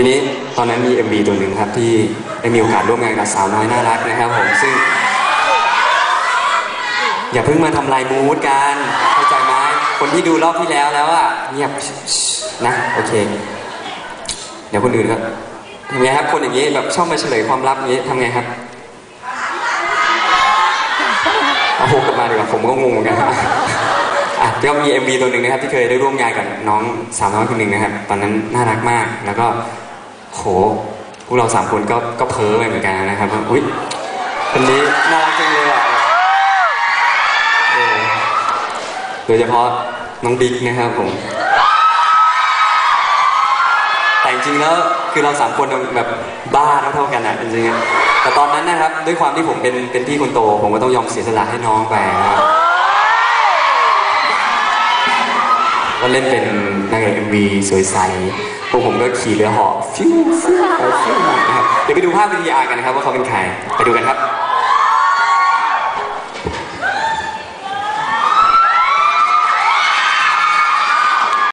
ทีนี้ตอนนั้นมี MV ตัวหนึ่งครับที่ได้มีโอกาสร่วมงานกับสาวน้อยน่ารักนะครับผมซึ่ง อย่าเพิ่งมาทำลายมูดกันเข้าใจไหมคนที่ดูรอบที่แล้วแล้วอะเงียบนะโอเค เดี๋ยวคนอื่นครับทำไงครับ คนอย่างนี้แบบชอบมาเฉลยความลับอย่างนี้ทำไงครับเอาโฮกลับมาดีกว่าผมก็งงเหมือนกันอะก็มี MV ตัวหนึ่งนะครับ ที่เคยได้ร่วมงานกับน้องสาวน้อยคนหนึ่งนะครับ ตอนนั้นน่ารักมากแล้วก็ โหพวกเราสามคนก็ก็เพ้อไปเหมือนกันนะครับว่าอุ้ยคนนี้น่ารักจังเลยอะเออโดยเฉพาะน้องบิ๊กนะครับผม แต่จริงๆแล้วคือเราสามคนแบบบ้าเท่าๆกันอะจริงๆอะแต่ตอนนั้นนะครับด้วยความที่ผมเป็นเป็นพี่คนโต ผมก็ต้องยอมเสียสละให้น้องไปนะครับ เล่นเป็นนางเอกเอ็มวีสวยใสพวกผมก็ขี่เรือเหาะฟิวฟิวฟิวนะครับเดี๋ยวไปดูภาพวิทยากันนะครับว่าเขาเป็นใครไปดูกันครับ